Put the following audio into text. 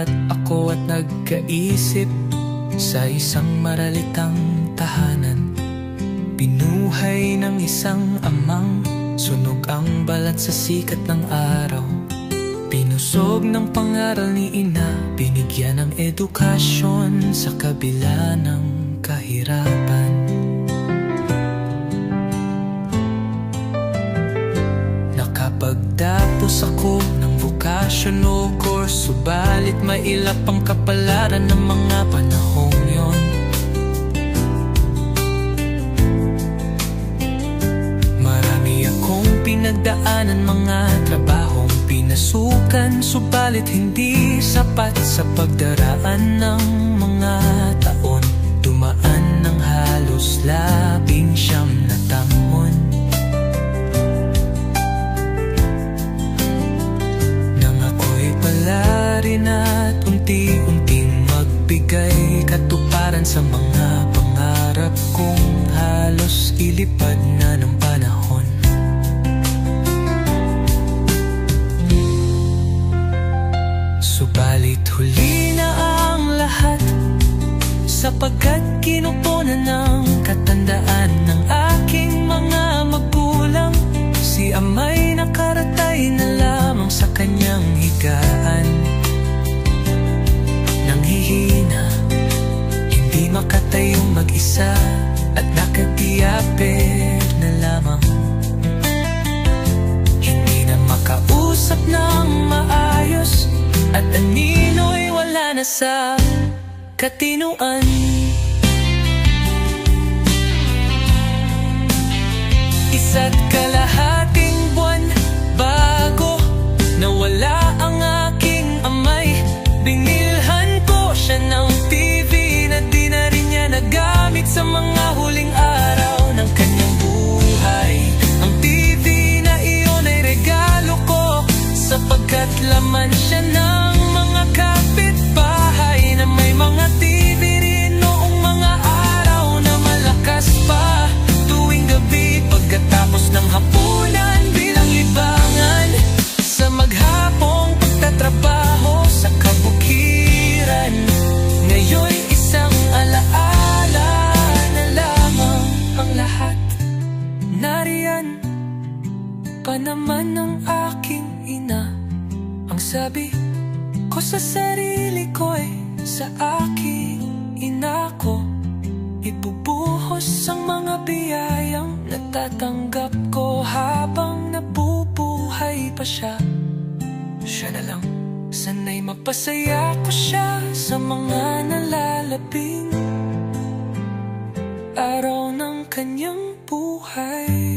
Nagulat ako at nagkaisip Sa isang maralitang tahanan. Pinuhay ng isang amang Sunog ang balat sa sikat ng araw. Pinusog ng pangaral ni ina Binigyan ng edukasyon Sa kabila ng kahirapan vokasyon o course Subalit mailap ang kapalaran ng mga panahong yon Marami akong pinagdaanan mga trabahong pinasukan Subalit hindi sapat sa pagdaraan ng mga taon. Dumaan ng halos labing siyam na taon halos ilipad na ng panahon. Subalit huli na ang lahat Sapagkat kinupunan ng katandaan ng nakatiyaper na lamang. Hindi na makausap ng maayos. At anino'y wala na sa katinuan. Isa't kalahating Sapagkat laman siya ng mga kapitbahay Na may mga TV sabi ko sa sarili ko ay sa aking ina ko Ibubuhos ang mga biyayang natatanggap ko Habang nabubuhay pa siya. Siya na lang Sana'y mapasaya ko siya sa mga nalalabing Araw ng kanyang buhay